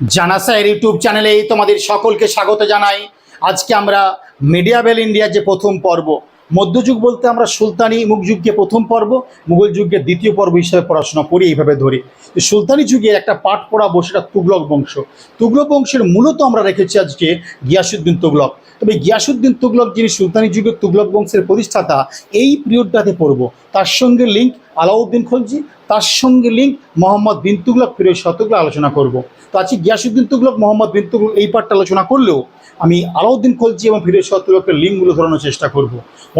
জানাসা এর ইউটিউব চ্যানেলে তোমাদের সকলকে স্বাগত জানাই। আজকে আমরা মিডিয়াবেল ইন্ডিয়ার যে প্রথম পর্ব মধ্যযুগ বলতে আমরা সুলতানি মুখ যুগকে প্রথম পর্ব, মুঘল যুগকে দ্বিতীয় পর্ব হিসেবে পড়াশোনা করি এইভাবে ধরি। সুলতানি যুগে একটা পাঠ পড়া সেটা তুগলক বংশ। তুগলক বংশের মূলত আমরা রেখেছি আজকে গিয়াসুদ্দিন তুগলক। তবে গিয়াসুদ্দিন তুগলক, যিনি সুলতানি যুগের তুগলক বংশের প্রতিষ্ঠাতা, এই পিরিয়ডটাতে পড়ব। তার সঙ্গে লিঙ্ক আলাউদ্দিন খলজি, তার সঙ্গে লিঙ্ক মোহাম্মদ বিন তুগলক ফিরোজ শতগুলো আলোচনা করব। তো আজকে গিয়াসুদ্দিন তুগলক, মোহাম্মদ বিন তুগলক এই পার্টটা আলোচনা করলেও আমি আলাউদ্দিন খলজি এবং ফিরোজ শাহ লিঙ্কগুলো ধরানোর চেষ্টা করব।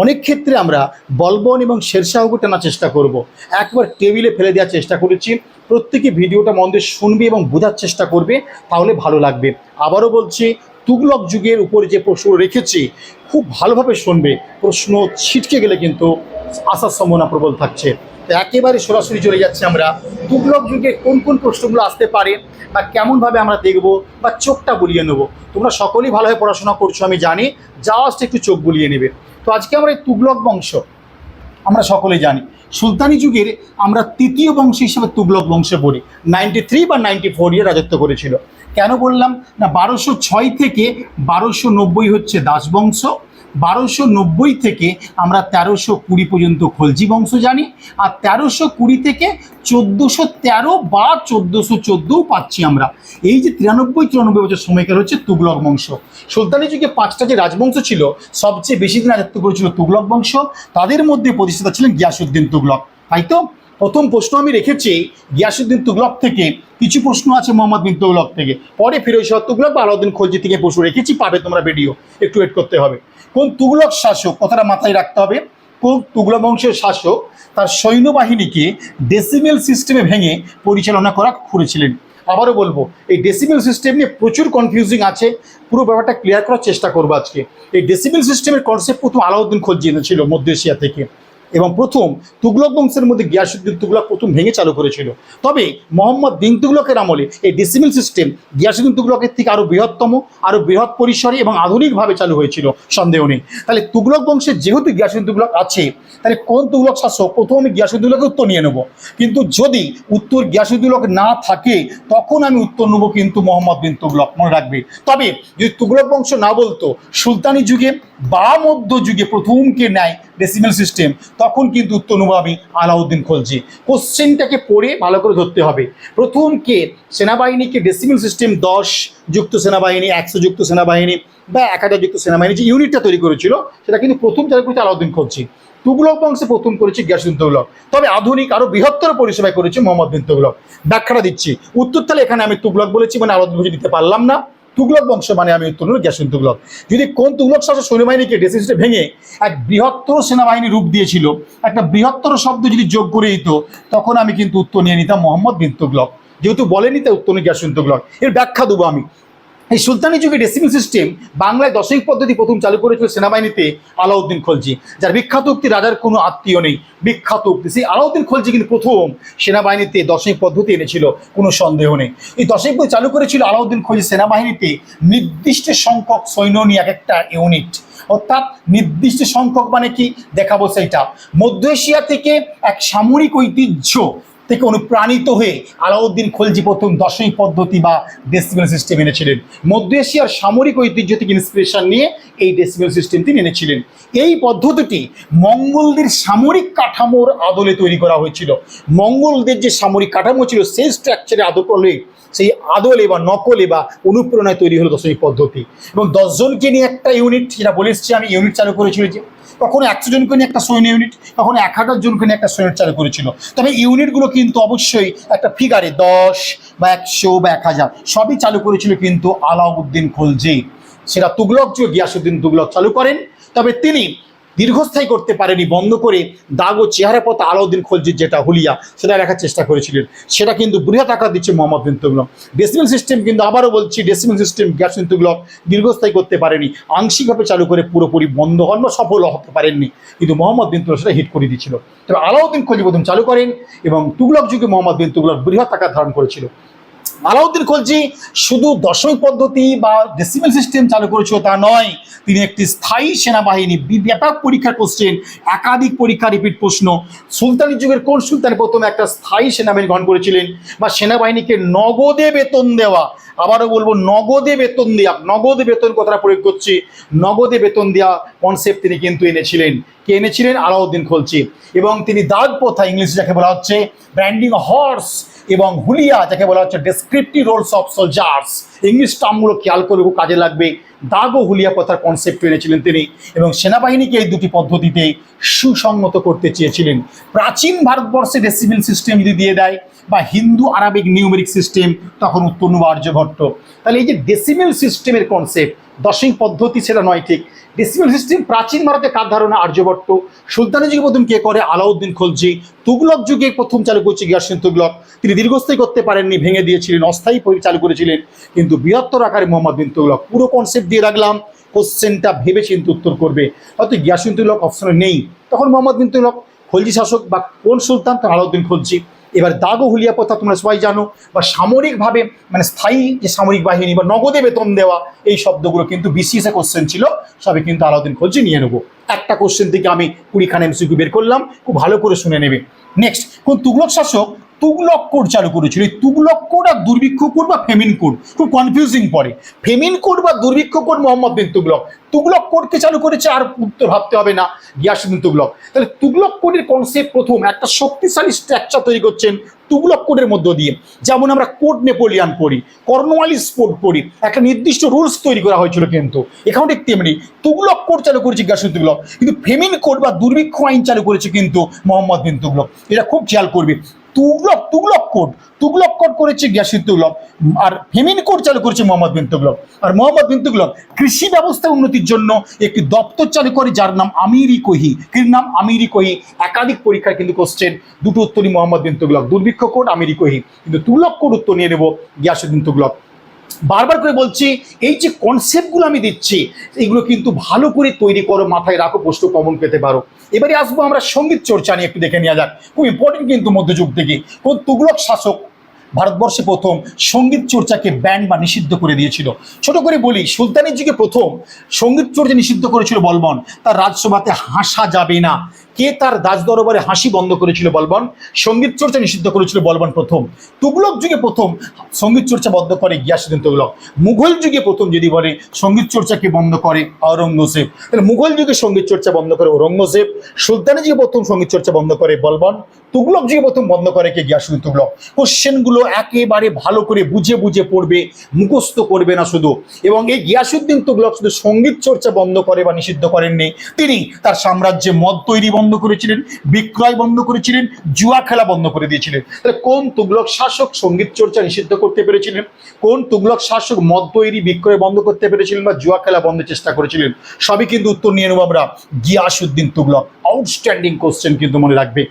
অনেক ক্ষেত্রে আমরা বলবন এবং শেরশাহকে টানার চেষ্টা করব। একবার টেবিলে ফেলে দেওয়ার চেষ্টা করেছি। প্রত্যেকে ভিডিওটা মন দিয়ে শুনবে এবং বোঝার চেষ্টা করবে, তাহলে ভালো লাগবে। আবারও বলছি তুগলক যুগের উপরে যে প্রশ্ন রেখেছি, খুব ভালোভাবে শুনবে। প্রশ্ন ছিটকে গেলে কিন্তু আসার সম্ভাবনা প্রবল থাকছে। তো একেবারে সরাসরি চলে যাচ্ছে আমরা। তুগলক যুগে কোন কোন প্রশ্নগুলো আসতে পারে বা কেমনভাবে আমরা দেখব বা চোখটা বুলিয়ে নেব? তোমরা সকলেই ভালোভাবে পড়াশোনা করছ, আমি জানি। জাস্ট একটু চোখ বুলিয়ে নেবে। তো আজকে আমরা এই তুগলক বংশ আমরা সকলে জানি। সুলতানি যুগের আমরা তৃতীয় বংশ হিসেবে তুগলক বংশে পড়ি। নাইনটি থ্রি বা নাইনটি ফোর ইয়ে রাজত্ব করেছিল। কেন বললাম? না, বারোশো ছয় থেকে বারোশো নব্বই হচ্ছে দাস বংশ। বারোশো নব্বই থেকে আমরা তেরোশো কুড়ি পর্যন্ত খলজি বংশ জানি, আর তেরোশো কুড়ি থেকে চোদ্দোশো তেরো বা চোদ্দোশো চোদ্দোও পাচ্ছি আমরা। এই যে তিরানব্বই চুরানব্বই বছর সময়কাল হচ্ছে তুগলক বংশ। সুলতানি যুগে পাঁচটা যে রাজবংশ ছিল, সবচেয়ে বেশি দিন রাজত্ব করেছিল তুগলক বংশ, তাদের মধ্যে প্রতিষ্ঠাতা ছিলেন গিয়াসুদ্দিন তুগলক। তাই তো? প্রথম প্রশ্ন আমি রেখেছি গিয়াসুদ্দিন তুগলক থেকে। কিছু প্রশ্ন আছে মোহাম্মদ বিন তুগলক থেকে। পরে ফিরোজ শাহ তুগলক বা আলাউদ্দিন খলজি থেকে প্রশ্ন রেখেছি, পাবে তোমরা ভিডিও। একটু ওয়েট করতে হবে। কোন তুগলক শাসক, কথাটা মাথায় রাখতে হবে, কোন তুগলক বংশের শাসক তার সৈন্যবাহিনীকে ডেসিমেল সিস্টেমে ভেঙে পরিচালনা করা করেছিলেন? আবারও বলব, এই ডেসিমেল সিস্টেম নিয়ে প্রচুর কনফিউজিং আছে। পুরো ব্যাপারটা ক্লিয়ার করার চেষ্টা করব আজকে। এই ডেসিমেল সিস্টেমের কনসেপ্ট প্রথম আলাউদ্দিন খলজি এনেছিল মধ্য এশিয়া থেকে। এবং প্রথম তুগলক বংশের মধ্যে গিয়াসুদ্দিন তুগলক প্রথম ভেঙে চালু করেছিল। তবে মোহাম্মদ বিন তুগলকের আমলে এই ডিসিমিল সিস্টেম গিয়াসুদ্দিন তুগলকের থেকে আরও বৃহত্তম আরও বৃহৎ পরিসরে এবং আধুনিকভাবে চালু হয়েছিল, সন্দেহ নেই। তাহলে তুগলক বংশের যেহেতু গিয়াসুদ্দিন তুগলক আছে, তাহলে কোন তুগলক শাসক প্রথম আমি গিয়াসুদ্দিন তুগলকের উত্তর নিয়ে নেব? কিন্তু যদি উত্তর গিয়াসুদ্দিন তুগলক না থাকে, তখন আমি উত্তর নেব কিন্তু মোহাম্মদ বিন তুগলক। মনে রাখবে। তবে যদি তুগলক বংশ না বলতো, সুলতানি যুগে বা মধ্য যুগে প্রথমকে নেয় ডেসিমেল সিস্টেম তখন কিন্তু উত্তর নেব আমি আলাউদ্দিন খলজি। কোশ্চেনটাকে পড়ে ভালো করে ধরতে হবে। প্রথম কে? সেনাবাহিনীকে ডেসিমেল সিস্টেম দশ যুক্ত সেনাবাহিনী, একশো যুক্ত সেনাবাহিনী বা এক হাজার যুক্ত সেনাবাহিনী যে ইউনিটটা তৈরি করেছিল, সেটা কিন্তু প্রথম চালু করেছে আলাউদ্দিন খলজি। তুগলক বংশে প্রথম করেছে গিয়াসুদ্দিন তুগলক। তবে আধুনিক আরও বৃহত্তর পরিষেবায় করেছে মোহাম্মদ বিন তুগলক। ব্যাখ্যাটা দিচ্ছি। উত্তর তাহলে এখানে আমি তুগলক বলেছি মানে আলাউদ্দিন খলজি দিতে পারলাম না। তুগলক বংশ মানে আমি নেব গ্যাসুন তুগলক। যদি কোন তুগলক শাসক সৈন্যবাহিনীকে ডেসিসে ভেঙে এক বৃহত্তর সেনাবাহিনী রূপ দিয়েছিল, একটা বৃহত্তর শব্দ যদি যোগ করে দিত, তখন আমি কিন্তু উত্তর নিয়ে নিতাম মোহাম্মদ বিন তুগলক। যেহেতু বলেনি তাই উত্তর গ্যাসুন তুগলক। এর ব্যাখ্যা দেবো আমি। এই সুলতানি যুগে ডেসিমিল সিস্টেম বাংলায় দশমিক পদ্ধতি প্রথম চালু করেছিল সেনাবাহিনীতে আলাউদ্দিন খলজি, যার বিখ্যাত উক্তি, রাজার কোনো আত্মীয় নেই। বিখ্যাত উক্তি, সেই আলাউদ্দিন খলজি কিন্তু প্রথম সেনাবাহিনীতে দশমিক পদ্ধতি এনেছিল, কোনো সন্দেহ নেই। এই দশমিক পদ্ধতি চালু করেছিল আলাউদ্দিন খলজি সেনাবাহিনীতে নির্দিষ্ট সংখ্যক সৈন্য নিয়ে এক একটা ইউনিট অর্থাৎ নির্দিষ্ট সংখ্যক মানে কি? দেখাবো সেইটা। মধ্য এশিয়া থেকে এক সামরিক ঐতিহ্য থেকে অনুপ্রাণিত হয়ে আলাউদ্দিন খলজি প্রথম দশমিক পদ্ধতি বা ডেসিমেল সিস্টেম এনেছিলেন। মধ্য এশিয়ার সামরিক ঐতিহ্য থেকে ইন্সপিরেশন নিয়ে এই ডেসিমেল সিস্টেম তিনি এনেছিলেন। এই পদ্ধতিটি মঙ্গলদের সামরিক কাঠামোর আদলে তৈরি করা হয়েছিল। মঙ্গলদের যে সামরিক কাঠামো ছিল, সেই স্ট্রাকচারে আদলে, সেই আদলে বা নকলে বা অনুপ্রেরণায় তৈরি হলো দশমিক পদ্ধতি। এবং দশজনকে নিয়ে একটা ইউনিট যেটা বলে এসেছি আমি ইউনিট চালু করেছিল যে কখনো একশো জনকে নিয়ে একটা সৈন্য ইউনিট কখনো এক হাজার জনকে নিয়ে একটা সৈন্য চালু করেছিল। তবে ইউনিটগুলো কিন্তু অবশ্যই একটা ফিগারে দশ বা একশো বা এক হাজার, সবই চালু করেছিল কিন্তু আলাউদ্দিন খলজি। সেটা তুগলক যে গিয়াসুদ্দিন তুগলক চালু করেন। তবে তিনি দীর্ঘস্থায়ী করতে পারেনি, বন্ধ করে দাগ ও চেহারা পথে আলাউদ্দিন খলজির যেটা হুলিয়া, সেটা রাখার চেষ্টা করেছিলেন। সেটা কিন্তু বৃহৎ আকার দিচ্ছে মোহাম্মদ বিন তুগলক ডেসিমেল সিস্টেম কিন্তু আবারও বলছি ডেসিমেল সিস্টেম গ্যাসিন তুগলক দীর্ঘস্থায়ী করতে পারেনি, আংশিকভাবে চালু করে পুরোপুরি বন্ধ হন বা সফল হতে পারেননি। কিন্তু মোহাম্মদ বিন তুগলক সেটা হিট করে দিয়েছিল। তবে আলাউদ্দিন খলজি প্রথম চালু করেন এবং তুগলক যুগে মোহাম্মদ বিন তুগলক বৃহৎ আকার ধারণ করেছিল। আলাউদ্দিন খলজি শুধু দশমিক পদ্ধতি বা ডেসিমেল সিস্টেম চালু করেছিল তা নয়, তিনি একটি স্থায়ী সেনাবাহিনী ব্যাপক পরীক্ষার কোশ্চেন একাধিক পরীক্ষা রিপিট প্রশ্ন। সুলতানি যুগের কোন সুলতান প্রথমে একটা স্থায়ী সেনাবাহিনী গ্রহণ করেছিলেন বা সেনাবাহিনীকে নগদে বেতন দেওয়া? আবারও বলব, নগদে বেতন দেওয়া নগদে বেতন কথাটা প্রয়োগ করছি, নগদে বেতন দেওয়া কনসেপ্ট তিনি কিন্তু এনেছিলেন। কে এনেছিলেন? আলাউদ্দিন খলজি এবং তিনি দাগ প্রথা, ইংলিশে যাকে বলা হচ্ছে ব্র্যান্ডিং হর্স এবং হুলিয়া যাকে বলা হচ্ছে descriptive rolls of soldiers English টার্মগুলো খেয়াল করে কাজে লাগবে। দাগ ও হুলিয়া প্রথার কনসেপ্ট এনেছিলেন তিনি। এবং সেনাবাহিনীকে এই দুটি পদ্ধতিতে সুসংগত করতে চেয়েছিলেন। প্রাচীন ভারতবর্ষে ডেসিমেল সিস্টেম যদি দিয়ে দেয় বা হিন্দু আরবিক নিউমেরিক সিস্টেম তখন উত্তর নেব আর্যভট্ট তাহলে এই যে ডেসিমেল সিস্টেমের কনসেপ্ট দশমিক পদ্ধতি সেটা নয় ঠিক। ডেসিমেল সিস্টেম প্রাচীন ভারতে কার ধারণা? আর্যভট্ট সুলতানি যুগে প্রথম কে করে? আলাউদ্দিন খলজি। তুগলক যুগে প্রথম চালু করছে গিয়াসিন তুগলক। তিনি দীর্ঘস্থায়ী করতে পারেননি, ভেঙে দিয়েছিলেন, অস্থায়ী চালু করেছিলেন। কিন্তু বৃহত্তর আকারে মোহাম্মদ বিন তুগলক। পুরো কনসেপ্ট দিয়ে রাখলাম। কোশ্চেনটা ভেবে চিন্তে উত্তর করবে। হয়তো গিয়াসিন তুগলক অপশনে নেই। তখন মোহাম্মদ বিন তুগলক খলজি শাসক বা কোন সুলতান? তখন আলাউদ্দিন খলজি। এবার দাগ হুলিয়া প্রথা তোমরা সবাই জানো, বা সামরিকভাবে মানে স্থায়ী যে সামরিক বাহিনী বা নগদে বেতন দেওয়া, এই শব্দগুলো কিন্তু এ কোশ্চেন ছিল, সবে কিন্তু আলাউদ্দিন খলজি নিয়ে নেব। একটা কোশ্চেন থেকে আমি কুড়িখানা এমসিকিউ বের করলাম, খুব ভালো করে শুনে নেবে। নেক্সট কোন তুগলক শাসক তুগলক কোড চালু করেছিল? এই তুগলক কোড আর দুর্ভিক্ষ কোড বা ফেমিন কোড? খুব কনফিউজিং পড়ে। ফেমিন কোড বা দুর্ভিক্ষ কোড মোহাম্মদ বিন তুগলক। তুগলক কোডকে চালু করেছে আর উত্তর ভাবতে হবে না। গিয়াসুদ্দিন তুগলক। তাহলে তুগলক কোডের কনসেপ্ট প্রথম, একটা শক্তিশালী স্ট্রাকচার তৈরি করছেন তুগলক কোডের মধ্য দিয়ে। যেমন আমরা কোড নেপোলিয়ান পড়ি, কর্নওয়ালিস কোড পড়ি, একটা নির্দিষ্ট রুলস তৈরি করা হয়েছিল কিন্তু। এখানেও ঠিক তেমনি, তুগলক কোড চালু করেছে গিয়াসুদ্দিন তুগলক, কিন্তু ফেমিন কোড বা দুর্ভিক্ষ আইন চালু করেছে কিন্তু মোহাম্মদ বিন তুগলক। এটা খুব খেয়াল করবে। তুগলক তুগলক কোড তুগলক কোড করেছে গ্যাসির তুগলক। আর ফেমিন কোড চালু করেছে মোহাম্মদ বিন তুগলক। আর মোহাম্মদ বিন তুগলক কৃষি ব্যবস্থা উন্নতির জন্য একটি দপ্তর চালু করে, যার নাম আমিরি কোহি। কির নাম আমিরি কোহি। একাধিক পরীক্ষায় কিন্তু কোশ্চেন দুটো উত্তরই মোহাম্মদ বিন তুগলক। দুর্ভিক্ষ কোড আমিরি কোহি। কিন্তু তুগলক কোড উত্তর নিয়ে নেব গিয়াসুদ্দিন তুগলক। বারবার করে বলছি, এই যে কনসেপ্টগুলো আমি দিচ্ছি, এগুলো কিন্তু ভালো করে তৈরি করো, মাথায় রাখো, প্রশ্ন কমন পেতে পারো। এবারে আসব আমরা সংগীত চর্চা নিয়ে একটু দেখে নেওয়া যাক। খুব ইম্পর্টেন্ট কিন্তু মধ্যযুগ থেকে। কোন তুগলক শাসক ভারতবর্ষে প্রথম সংগীত চর্চাকে ব্যান বা নিষিদ্ধ করে দিয়েছিল? ছোট করে বলি, সুলতানের যুগে প্রথম সংগীত চর্চা নিষিদ্ধ করেছিল বলবন। তার রাজসভাতে হাসা যাবে না। কে তার রাজ দরবারে হাসি বন্ধ করেছিল বলবন? সংগীত চর্চা নিষিদ্ধ করেছিল বলবন প্রথম। তুগলক যুগে প্রথম সংগীত চর্চা বন্ধ করে গিয়াসুদ্দিন তুগলক। মুঘল যুগে প্রথম যদি বলে সংগীত চর্চাকে বন্ধ করে? আওরঙ্গজেব তাহলে মুঘল যুগে সংগীত চর্চা বন্ধ করে ঔরঙ্গজেব। সুলতানের যুগে প্রথম সংগীত চর্চা বন্ধ করে বলবন। তুগলক যুগে প্রথম বন্ধ করে কে গিয়াসুদ্দিন তুগলক? কোশ্চেনগুলো একেবারে ভালো করে বুঝে বুঝে পড়বে, মুখস্থ করবে না শুধু। এবং এই গিয়াসুদ্দিন তুগলক শুধু সংগীত চর্চা বন্ধ করে বা নিষিদ্ধ করেননি, তিনি তার সাম্রাজ্যে মদ তৈরি করেছিলেন, বিক্রয় বন্ধ করেছিলেন, জুয়া খেলা বন্ধ করে দিয়েছিলেন। তাহলে কোন তুগলক শাসক সংগীত চর্চা নিষিদ্ধ করতে পেরেছিলেন? কোন তুগলক শাসক মদ তৈরি, বিক্রয় বন্ধ করতে পেরেছিলেন বা জুয়া খেলা বন্ধের চেষ্টা করেছিলেন? সবই কিন্তু উত্তর নিয়ে নেব আমরা। গিয়াসুদ্দিন তুগলক আউটস্ট্যান্ডিং কোশ্চেন কিন্তু মনে রাখবে।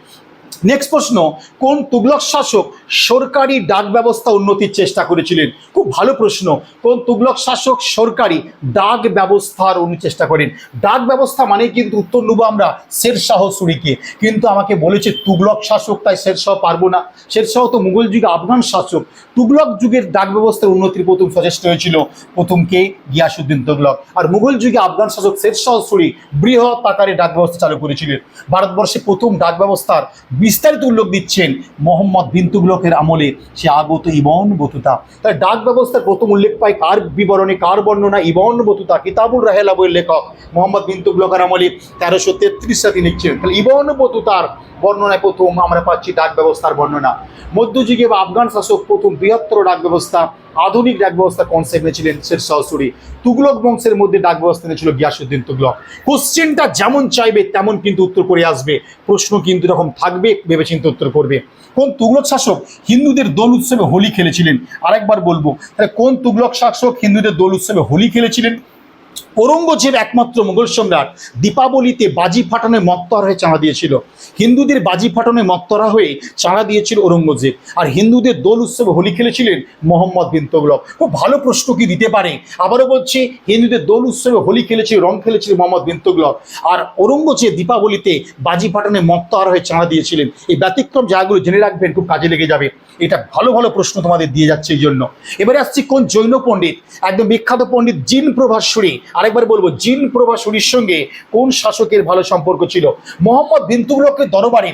নেক্সট প্রশ্ন, কোন তুগলক শাসক সরকারি ডাক ব্যবস্থা উন্নতির চেষ্টা করেছিলেন? খুব ভালো প্রশ্ন, কোন তুগলক শাসক সরকারি ডাক ব্যবস্থার উন্নতির চেষ্টা করেন? ডাক ব্যবস্থা মানে কিন্তু উত্তর নেব আমরা, শেরশাহ সুরিকে কিন্তু আমাকে বলেছে তুগলক শাসক, তাই শেরশাহ পারব না। শেরশাহ তো মুঘল যুগে আফগান শাসক। তুগলক যুগের ডাক ব্যবস্থার উন্নতির প্রথম সচেষ্ট হয়েছিল প্রথম কে? গিয়াসুদ্দিন তুগলক। আর মুঘল যুগে আফগান শাসক শেরশাহ সুরি বৃহৎ আকারে ডাক ব্যবস্থা চালু করেছিলেন। ভারতবর্ষে প্রথম ডাক ব্যবস্থার বিস্তারিত উল্লেখ দিচ্ছেন মোহাম্মদ বিন তুগলকের আমলে। সে আগত ইবন বতুতা। তাই ডাক ব্যবস্থার প্রথম উল্লেখ পায় কার বিবরণে, কার বর্ণনা? ইবন বতুতা কিতাবুল রাহেলা বইয়ের লেখক মোহাম্মদ বিন তুগলকের আমলে তেরোশো তেত্রিশ সাথে লিখছেন। তাহলে ইবন বতুতার বর্ণনায় প্রথম আমরা পাচ্ছি ডাক ব্যবস্থার বর্ণনা। মধ্যযুগে বা আফগান শাসক প্রথম বৃহত্তর ডাক ব্যবস্থা, আধুনিক ডাক ব্যবস্থা কনসেপ্ট নিয়েছিলেন শের সহসুরি তুগলক বংশের মধ্যে ডাক ব্যবস্থা এনেছিল গিয়াসুদ্দিন তুগলক। কোশ্চেনটা যেমন চাইবে, তেমন কিন্তু উত্তর করে আসবে। প্রশ্ন কিন্তু এরকম থাকবে, ভেবেচিন্তে উত্তর করবে। কোন তুগলক শাসক হিন্দুদের দোল উৎসবে হোলি খেলেছিলেন? আরেকবার বলব, তাহলে কোন তুগলক শাসক হিন্দুদের দোল উৎসবে হোলি খেলেছিলেন? ঔরঙ্গজেব একমাত্র মুঘল সম্রাট দীপাবলিতে বাজি ফাটানো মত্তরা হয়ে চাঁড়া দিয়েছিল। হিন্দুদের বাজি ফাটানো মত্তরা হয়ে চাঁড়া দিয়েছিল ঔরঙ্গজেব। আর হিন্দুদের দোল উৎসবে হোলি খেলেছিলেন মোহাম্মদ বিন তোগলক খুব ভালো প্রশ্ন কি দিতে পারে? আবারও বলছি, হিন্দুদের দোল উৎসবে হোলি খেলেছিল, রং খেলেছিল মোহাম্মদ বিন তোগলক আর ঔরঙ্গজেব দীপাবলিতে বাজি ফাটানো মত্তরা হয়ে চাঁড়া দিয়েছিলেন। এই ব্যতিক্রম জায়গাগুলো জেনে রাখবেন, খুব কাজে লেগে যাবে। এটা ভালো ভালো প্রশ্ন তোমাদের দিয়ে যাচ্ছে এই জন্য। এবারে আসছি কোন জৈন পণ্ডিত? একদম বিখ্যাত পণ্ডিত জিন প্রভাসুরী আরেকবার বলব, জিন প্রভাসুরীর সঙ্গে কোন শাসকের ভালো সম্পর্ক ছিল? মোহাম্মদ বিন তুগলকের দরবারে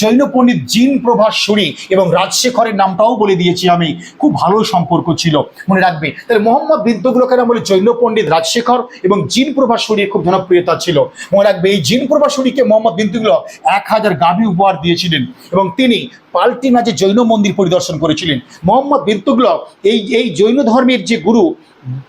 জৈন পণ্ডিত জিন প্রভাসুরী এবং রাজশেখরের নামটাও বলে দিয়েছি আমি, খুব ভালো সম্পর্ক ছিল, মনে রাখবে। তাহলে মোহাম্মদ বিন তুগলকের আমলে জৈন পণ্ডিত রাজশেখর এবং জিন প্রভাসুরীর খুব জনপ্রিয়তা ছিল। মনে রাখবে, এই জিন প্রভাসুরীকে মোহাম্মদ বিন তুগলক এক হাজার গাভী উপহার দিয়েছিলেন এবং তিনি পাল্টিনা যে জৈন মন্দির পরিদর্শন করেছিলেন। মোহাম্মদ বিন তুগলক এই এই জৈন ধর্মের যে গুরু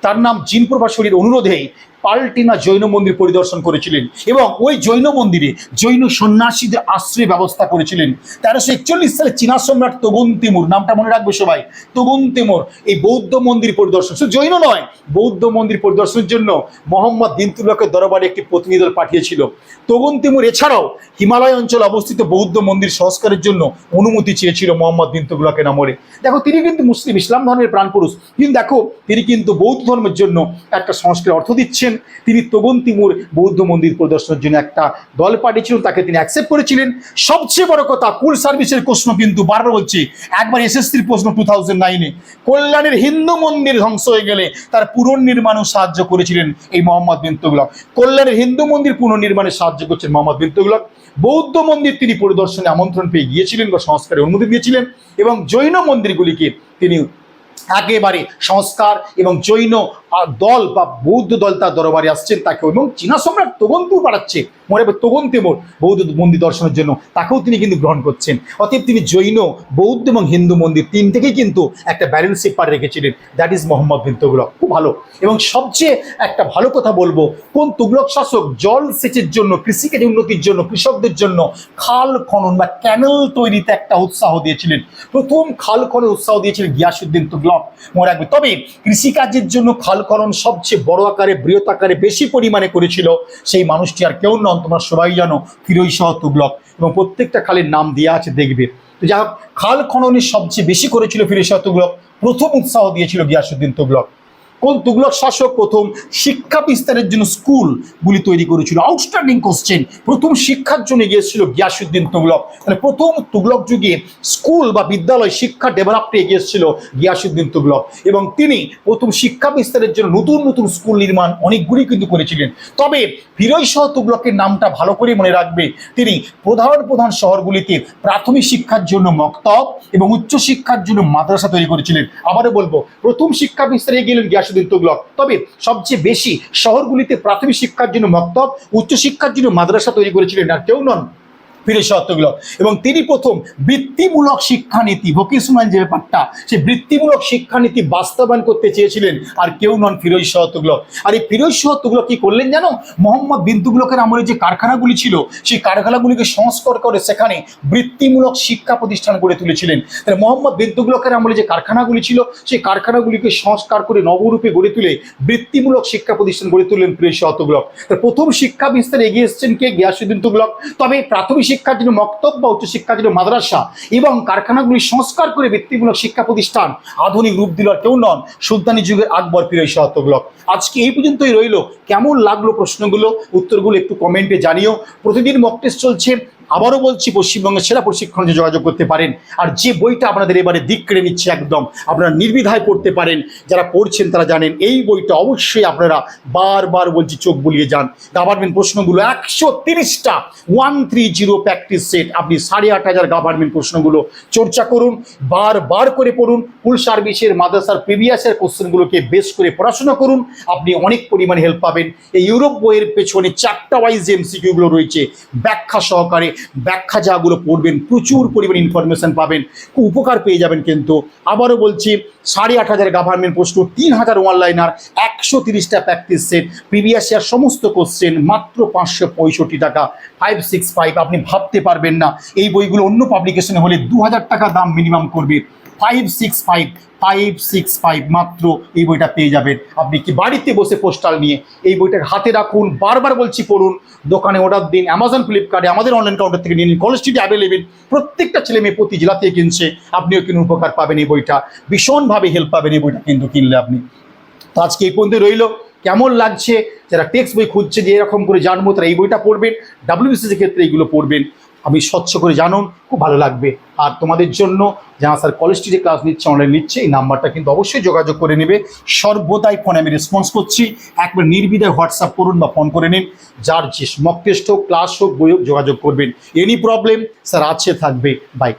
তার নাম জিন প্রভাসুরীর অনুরোধেই পাল্টিনা জৈন মন্দির পরিদর্শন করেছিলেন এবং ওই জৈন মন্দিরে জৈন সন্ন্যাসীদের আশ্রয় ব্যবস্থা করেছিলেন। তেরোশো একচল্লিশ সালে চীনা সম্রাট তগুন তিমুর নামটা মনে রাখবে সবাই? তগুন তিমুর এই বৌদ্ধ মন্দির পরিদর্শন। শুধু জৈন নয়, বৌদ্ধ মন্দির পরিদর্শনের জন্য মোহাম্মদ বিন তুগলকের দরবারে একটি প্রতিনিধি দল পাঠিয়েছিল। তগুন তিমুর এছাড়াও হিমালয় অঞ্চলে অবস্থিত বৌদ্ধ মন্দির সংস্কারের জন্য অনুমতি চেয়েছিল মোহাম্মদ বিন তুগলকের আমলে দেখো, তিনি কিন্তু মুসলিম, ইসলাম ধর্মের প্রাণপুরুষ। কিন্তু দেখো, তিনি কিন্তু বৌদ্ধ ধর্মের জন্য একটা সংস্কারের অর্থ দিচ্ছেন। তিনি তগুন তিমুর বৌদ্ধ মন্দির পরিদর্শনের জন্য একটা দল পাঠিয়েছিলেন, তাকে তিনি অ্যাকসেপ্ট করেছিলেন। সবচেয়ে বড় কথা, কুল সার্ভিসের প্রশ্ন কিন্তু বারবার বলছি, একবার এসএসসির প্রশ্ন টু থাউজেন্ড নাইনে কল্যাণের হিন্দু মন্দির ধ্বংস হয়ে গেলে তার পুনর্নির্মাণও সাহায্য করেছিলেন এই মোহাম্মদ বিন তুগলক। কল্যাণের হিন্দু মন্দির পুনর্নির্মাণে সাহায্য করছেন মোহাম্মদ বিন তুগলক। বৌদ্ধ মন্দির তিনি পরিদর্শনে আমন্ত্রণ পেয়ে গিয়েছিলেন বা সংস্কারের অনুমতি দিয়েছিলেন এবং জৈন মন্দিরগুলিকে তিনি একেবারে সংস্কার এবং জৈন দল বা বৌদ্ধ দল তার দরবারে আসছেন তাকে এবং চীনা সম্রাট তগন্তু পাঠাচ্ছে মনে হবে তগন তেমর বৌদ্ধ মন্দির দর্শনের জন্য, তাকেও তিনি কিন্তু গ্রহণ করছেন। অতএব তিনি জৈন, বৌদ্ধ এবং হিন্দু মন্দির তিন থেকেই কিন্তু একটা ব্যালেন্স পেপার রেখেছিলেন। That is Mohammad bin Tughlaq. খুব ভালো। এবং সবচেয়ে একটা ভালো কথা বলব, কোন তুগলক শাসক জল সেচের জন্য, কৃষিকাজ উন্নতির জন্য, কৃষকদের জন্য খাল খনন বা ক্যানেল তৈরিতে একটা উৎসাহ দিয়েছিলেন। প্রথম খাল খনন উৎসাহ দিয়েছিলেন গিয়াসুদ্দিন তুগলক। মনে রাখবে। তবে কৃষিকাজের জন্য খাল খনন সবচেয়ে বড় আকারে, বৃহৎ আকারে বেশি পরিমাণে করেছিল সেই মানুষটি আর কেউ নন, তোমরা সবাই জানো ফিরোই শাহ তুগলক। এবং প্রত্যেকটা খালের নাম দেওয়া আছে, দেখবে। তো যাই হোক, খাল খননে সবচেয়ে বেশি করেছিল ফিরোই শাহ তুগলক। প্রথম উৎসাহ দিয়েছিল গিয়াসুদ্দিন তুগলক। কোন তুগলক শাসক প্রথম শিক্ষা বিস্তারের জন্য স্কুলগুলি তৈরি করেছিল? আউটস্ট্যান্ডিং কোশ্চেন প্রথম শিক্ষার জন্য গিয়েছিল গিয়াসুদ্দিন তুগলক। মানে প্রথম তুগলক যুগে স্কুল বা বিদ্যালয় শিক্ষা ডেভেলপে এগিয়েছিল গিয়াসুদ্দিন তুগলক। এবং তিনি প্রথম শিক্ষা বিস্তারের জন্য নতুন নতুন স্কুল নির্মাণ অনেকগুলি কিন্তু করেছিলেন। তবে ফিরোই শাহ তুগলকের নামটা ভালো করে মনে রাখবে। তিনি প্রধান প্রধান শহরগুলিতে প্রাথমিক শিক্ষার জন্য মক্তব এবং উচ্চ শিক্ষার জন্য মাদ্রাসা তৈরি করেছিলেন। আবারও বলব, প্রথম শিক্ষা বিস্তারে গেলেন গিয়াসুদ্দিন তুগলক তবে সবচেয়ে বেশি শহরগুলিতে প্রাথমিক শিক্ষার জন্য মক্তব উচ্চশিক্ষার জন্য মাদ্রাসা তৈরি করেছিলেন আর কেউ নন। ফিরে সত্যগুলো এবং তিনি প্রথম বৃত্তিমূলক শিক্ষানীতি ভোকেশনাল যে ব্যাপারটা সেই বৃত্তিমূলক শিক্ষানীতি বাস্তবায়ন করতে চেয়েছিলেন, আর কেউ নন ফিরোজ শাহ তুগলক আর এই ফিরোজ শাহ কি করলেন জানো? মোহাম্মদ বিন আমলে যে কারখানাগুলি ছিল, সেই কারখানাগুলিকে সংস্কার করে সেখানে বৃত্তিমূলক শিক্ষা প্রতিষ্ঠান গড়ে তুলেছিলেন। তাহলে মোহাম্মদ বিন আমলে যে কারখানাগুলি ছিল, সেই কারখানাগুলিকে সংস্কার করে নবরূপে গড়ে তুলে বৃত্তিমূলক শিক্ষা প্রতিষ্ঠান গড়ে তুললেন ফিরোজ শাহ তুগলক তার প্রথম শিক্ষা বিস্তারে এগিয়ে এসেছেন কে? গিয়াসুদ্দিন তুগলক। তবে প্রাথমিক শিক্ষার জন্য মক্তব বা উচ্চশিক্ষার জন্য মাদ্রাসা এবং কারখানাগুলি সংস্কার করে বৃত্তিমূলক শিক্ষা প্রতিষ্ঠান আধুনিক রূপ দিল কেউ নন সুলতানি যুগের আকবর পীর শতকলক আজকে এই পর্যন্তই রইল। কেমন লাগল প্রশ্নগুলো? উত্তরগুলো একটু কমেন্টে জানিও। প্রতিদিন মক টেস্ট চলছে। আবারও বলছি, পশ্চিমবঙ্গের সেরা প্রশিক্ষণে যে যোগাযোগ করতে পারেন, আর যে বইটা আপনাদের এবারে দিক কেড়ে নিচ্ছে একদম, আপনারা নির্বিধায় পড়তে পারেন, যারা পড়ছেন তারা জানেন, এই বইটা অবশ্যই আপনারা বারবার বলছি চোখ বুলিয়ে যান। গভর্নমেন্ট প্রশ্নগুলো, একশো তিরিশটা one three zero practice set আপনি সাড়ে আট হাজার গভর্নমেন্ট প্রশ্নগুলো চর্চা করুন, বারবার করে পড়ুন ফুল সার্ভিসের মাদ্রাসার প্রিভিয়াসের কোশ্চেনগুলোকে বেশ করে পড়াশোনা করুন, আপনি অনেক পরিমাণে হেল্প পাবেন। এই ইউরোপ বইয়ের পেছনে চারটা ওয়াইজ এমসিকিউগুলো রয়েছে, ব্যাখ্যা সহকারে ব্যাখ্যা যাগুলো পড়বেন, প্রচুর পরিমাণ ইনফরমেশান পাবেন, খুব উপকার পেয়ে যাবেন কিন্তু। আবারও বলছি, সাড়ে আট হাজার গভর্নমেন্ট প্রশ্ন, তিন হাজার ওয়ানলাইনার একশো তিরিশটা প্র্যাকটিস সেট প্রিভিয়াস ইয়ার সমস্ত কোশ্চেন মাত্র পাঁচশো পঁয়ষট্টি টাকা ফাইভ সিক্স ফাইভ আপনি ভাবতে পারবেন না। এই বইগুলো অন্য পাবলিকেশনে হলে দু হাজার টাকা দাম মিনিমাম করবে। Five six five five six five মাত্র এই বইটা পেয়ে যাবেন। আপনি কি বাড়িতে বসে পোস্টাল নিয়ে এই বইটা হাতে রাখুন, বারবার বলছি পড়ুন, দোকানে অর্ডার দিন অ্যামাজন ফ্লিপকার্টে আমাদের অনলাইন কাউন্টার থেকে নিয়ে নিন কলেজ স্ট্রিটে অ্যাভেলেবেল প্রত্যেকটা ছেলে মেয়ে প্রতি জেলা থেকে কিনছে, আপনিও কিনুন উপকার পাবেন এই বইটা। ভীষণভাবে হেল্প পাবেন এই বইটা কিন্তু কিনলে আপনি। তো আজকে এই পর্যন্ত রইল। কেমন লাগছে? যারা টেক্সট বই খুঁজছে যে এরকম করে জানব, তারা এই বইটা পড়বেন। ডাব্লিউবিসিসির ক্ষেত্রে এইগুলো পড়বেন। আমি স্বচ্ছ করে জানুন, খুব ভালো লাগবে। আর তোমাদের জন্য যারা স্যার কলেজ স্ট্রিটে ক্লাস নিচ্ছে অনলাইন নিচ্ছে, এই নাম্বারটা কিন্তু অবশ্যই যোগাযোগ করে নেবে। সর্বদাই ফোনে আমি রেসপন্স করছি। একবার নির্বিধায় হোয়াটসঅ্যাপ করুন বা ফোন করে নিন। যার যে মক টেস্ট হোক ক্লাস হোক বই হোক যোগাযোগ করবেন। এনি প্রবলেম স্যার আছে, থাকবে। বাই